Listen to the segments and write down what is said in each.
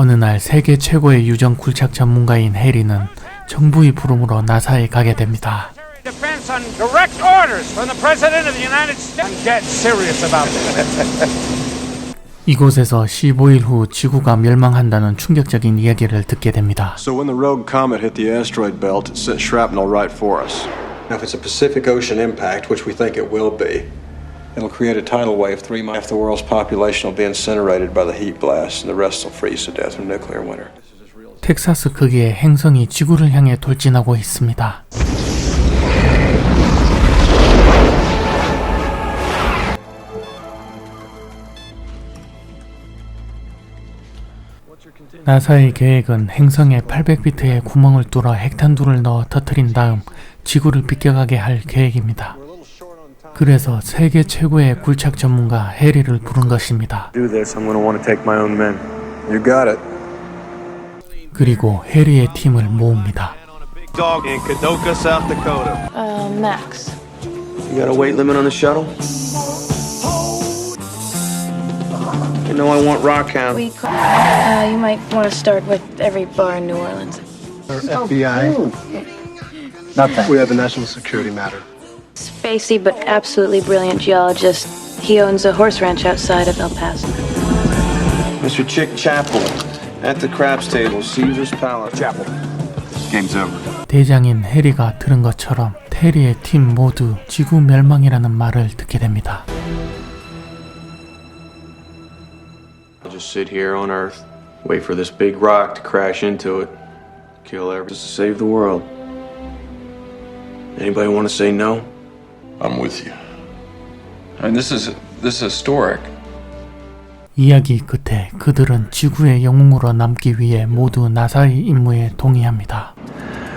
어느 날 세계 최고의 유전 굴착 전문가인 해리는 정부의 부름으로 나사에 가게 됩니다. Defense on direct orders from the President of the United States. I'm dead serious about this. 이곳에서 15일 후 지구가 멸망한다는 충격적인 이야기를 듣게 됩니다. So when the rogue comet hit the asteroid belt, it sent shrapnel right for us. Now, if it's a Pacific Ocean impact, which we think it will be, it'll create a tidal wave three miles. Half the world's population will be incinerated by the heat blast, and the rest will freeze to death in nuclear winter. 텍사스 크기의 행성이 지구를 향해 돌진하고 있습니다. 나사의 계획은 행성에 800피트의 구멍을 뚫어 핵탄두를 넣어 터뜨린 다음 지구를 비껴가게 할 계획입니다. 그래서 세계 최고의 굴착 전문가 해리를 부른 것입니다. 그리고 해리의 팀을 모읍니다. Dog in Kadoka, South Dakota. Uh, Max. You got a weight limit on the shuttle? You know I want Rockhound. We. c- Uh, you might want to start with every bar in New Orleans. FBI. Nothing. We have a national security matter. Spacey but absolutely brilliant geologist. He owns a horse ranch outside of El Paso. Mr. Chick Chapel. At the craps table, Caesar's Palace. Chapel. Game's over. 대장인 해리가 들은 것처럼 테리의 팀 모두 지구 멸망이라는 말을 듣게 됩니다. I'll just sit here on Earth, wait for this big rock to crash into it, kill everyone, just to save the world. Anybody want to say no? I'm with you. I mean, this is this is historic. 이야기 끝에 그들은 지구의 영웅으로 남기 위해 모두 나사의 임무에 동의합니다.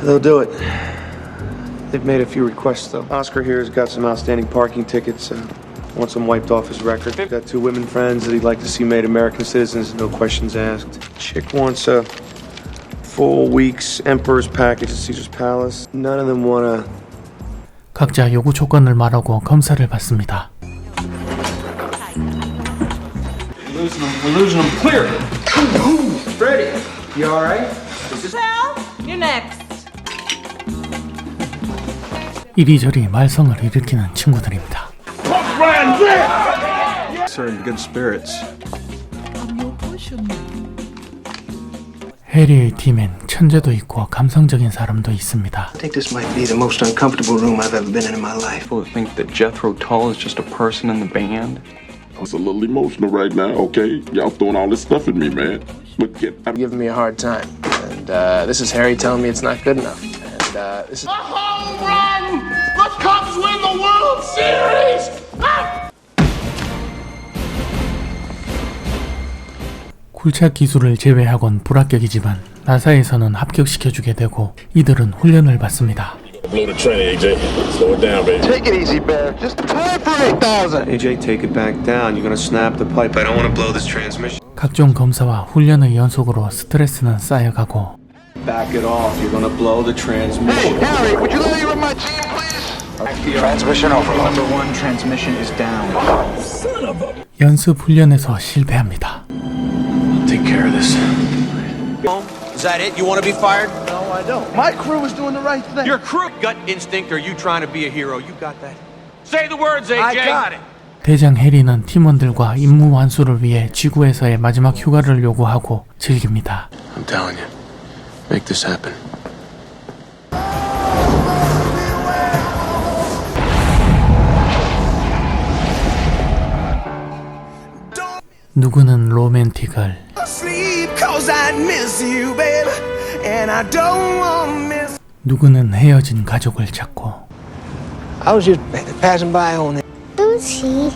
They'll do it. They've made a few requests, though. Oscar here has got some outstanding parking tickets. Uh, wants them wiped off his record. Got two women friends that he'd like to see made American citizens, no questions asked. Chick wants a full week's Emperor's package at Caesar's Palace. None of them want to. 각자 요구 조건을 말하고 검사를 받습니다. We're losing them clear. Freddie, you all right? You're next. 이리저리 말썽을 일으키는 친구들입니다. Sir, in good spirits. 해리의 팀엔 천재도 있고 감성적인 사람도 있습니다. I think this might be the most uncomfortable room I've ever been in in my life. People think that Jethro Tull is just a person in the band. I was a little emotional right now, okay? Y'all throwing all this stuff at me, man. But get, I'm giving me a hard time. And uh, this is Harry telling me it's not good enough. And uh, this is. home run! The Cubs win the World Series! 굴착 기술을 제외하곤 불합격이지만 나사에서는 합격시켜주게 되고 이들은 훈련을 받습니다. blow the train, AJ. Slow it down, baby. Take it easy, Bear. Just play for 8,000. AJ, take it back down. You're gonna snap the pipe. I don't want to blow this transmission. 각종 검사와 훈련의 연속으로 스트레스는 쌓여가고 Back it off. You're gonna blow the transmission. Harry, would you let me run my team, please? Transmission overload. Number one transmission is down. 연습 훈련에서 실패합니다. Take care of this. Is that it? You want to be fired? No, I don't. My crew is doing the right thing. Your crew gut instinct or you trying to be a hero? You got that? Say the words, AJ. I got it. 대장 해리는 팀원들과 임무 완수를 위해 지구에서의 마지막 휴가를 요구하고 즐깁니다. I'm telling you, make this happen. 누구는 로맨틱을 누구는 헤어진 가족을 찾고 I was just passing by on it. Who's he?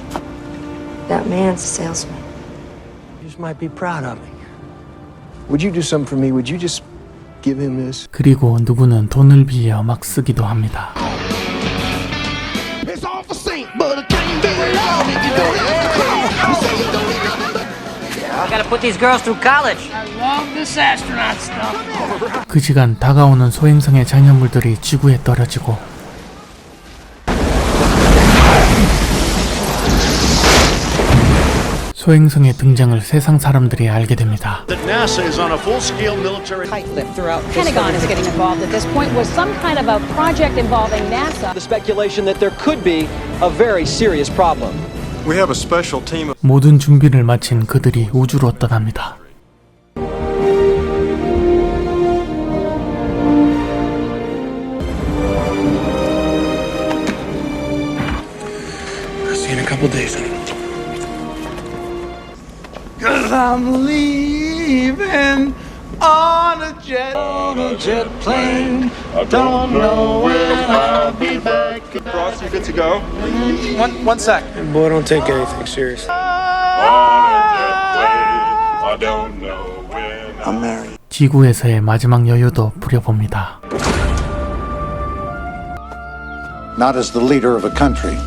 That man's a salesman. You just might be proud of me. Would you do something for me? Would you just give him this? 그리고 누구는 돈을 빌려 막 쓰기도 합니다. It's all for Saint, but it can't be love if you don't have 그 시간 다가오는 소행성의 장애물들이 지구에 떨어지고 소행성의 등장을 세상 사람들이 알게 됩니다. That NASA is on a full-scale military tight lip throughout. Pentagon is getting involved at this point. Was some kind of a project involving NASA? The speculation that there could be a very serious problem. We have a special team of 모든 준비를 마친 그들이 우주로 떠납니다. See you in a couple days. Cause I'm leaving on a jet, on a jet plane. Don't know when I'll be back. Ross, you good to go? One, one sec. Boy, don't take anything serious. I don't know when. I'm married. 지구에서의 마지막 여유도 부려봅니다. not as the leader of a country,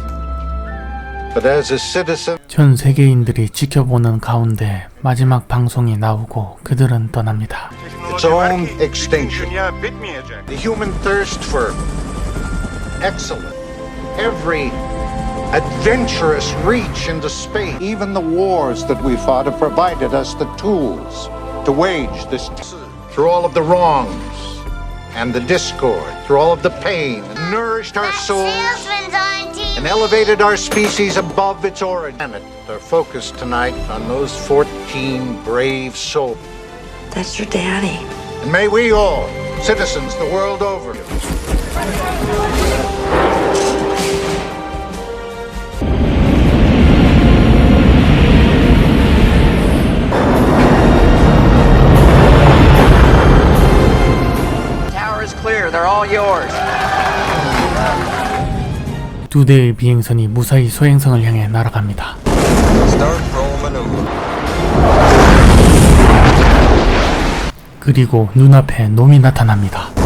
전 세계인들이 지켜보는 가운데 마지막 방송이 나오고 그들은 떠납니다. Its own extinction. The human thirst for excellence. Every adventurous reach into space. Even the wars that we fought have provided us the tools to wage this. Through all of the wrongs and the discord, through all of the pain, nourished our souls and elevated our species above its origin. They're focused tonight on those 14 brave souls. That's your daddy. And may we all, citizens the world over, 두 대의 비행선이 무사히 소행성을 향해 날아갑니다. 그리고 눈앞에 놈이 나타납니다.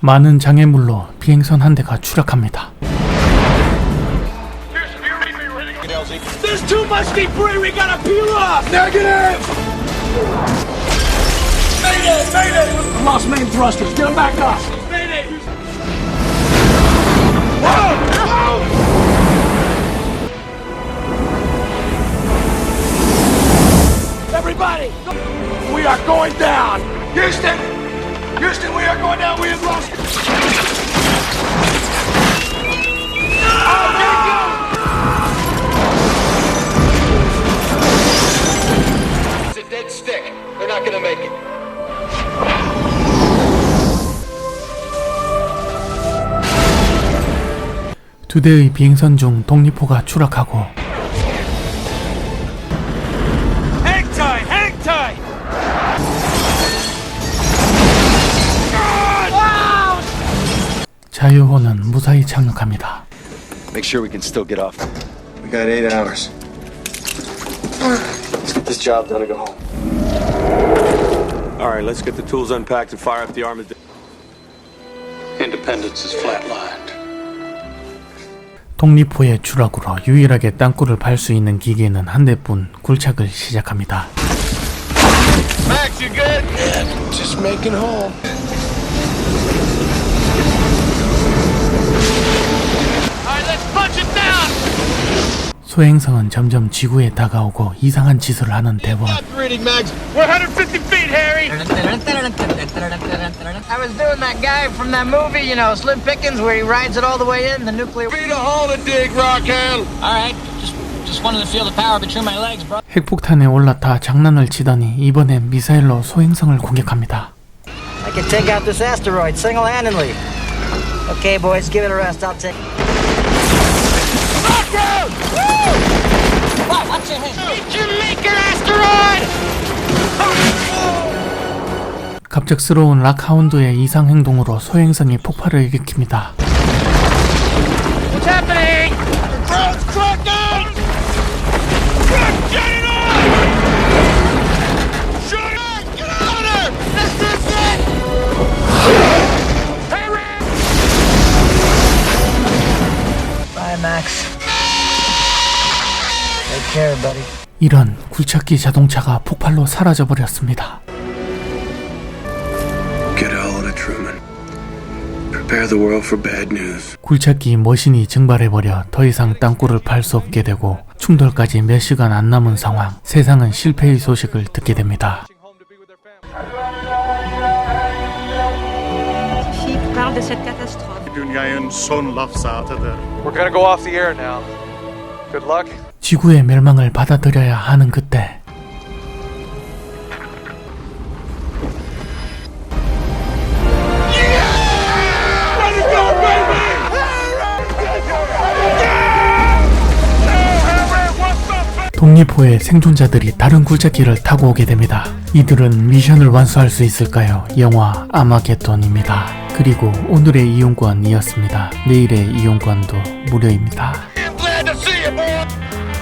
많은 장애물로 비행선 한 대가 추락합니다. Dead stick. They're not gonna make it. 두 대의 비행선 중 독립포가 추락하고 Hang tight, hang tight! 자유호는 무사히 착륙합니다. Make sure we can still get off. We got eight hours. Let's get this job done and go home. All right, let's get the tools unpacked and fire up the armored. Independence is flatlined. 독립포의 추락으로 유일하게 땅굴을 팔 수 있는 기계는 한 대뿐 굴착을 시작합니다. Max, you good? Just making home. All right, let's punch it down. 소행성은 점점 지구에 다가오고 이상한 짓을 하는 대원. Reading, Max. We're 150 feet, Harry! I was doing that guy from that movie, you know, Slim Pickens, where he rides it all the way in the nuclear. Feed a hole to dig, Rockhand. All right, just just wanted to feel the power between my legs, bro. 핵폭탄에 올라타 장난을 치더니 이번엔 미사일로 소행성을 공격합니다. I can take out this asteroid single-handedly. Okay, boys, give it a rest. I'll take. Wow, watch your head. Jamaican asteroid. 갑작스러운 락하운드의 이상 행동으로 소행성이 폭발을 일으킵니다. Care, buddy. 이런 굴착기 자동차가 폭발로 사라져 버렸습니다. Get a hold of Truman. Prepare the world for bad news. 굴착기 머신이 증발해 버려 더 이상 땅굴을 팔 수 없게 되고 충돌까지 몇 시간 안 남은 상황 세상은 실패의 소식을 듣게 됩니다. parle de cette catastrophe. We're gonna go off the air now. Good luck. 지구의 멸망을 받아들여야 하는 그때 독립호의 생존자들이 다른 굴착기를 타고 오게 됩니다. 이들은 미션을 완수할 수 있을까요? 영화 아마겟돈입니다. 그리고 오늘의 이용권이었습니다. 내일의 이용권도 무료입니다.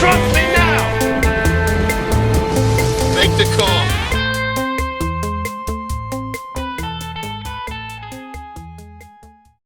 说。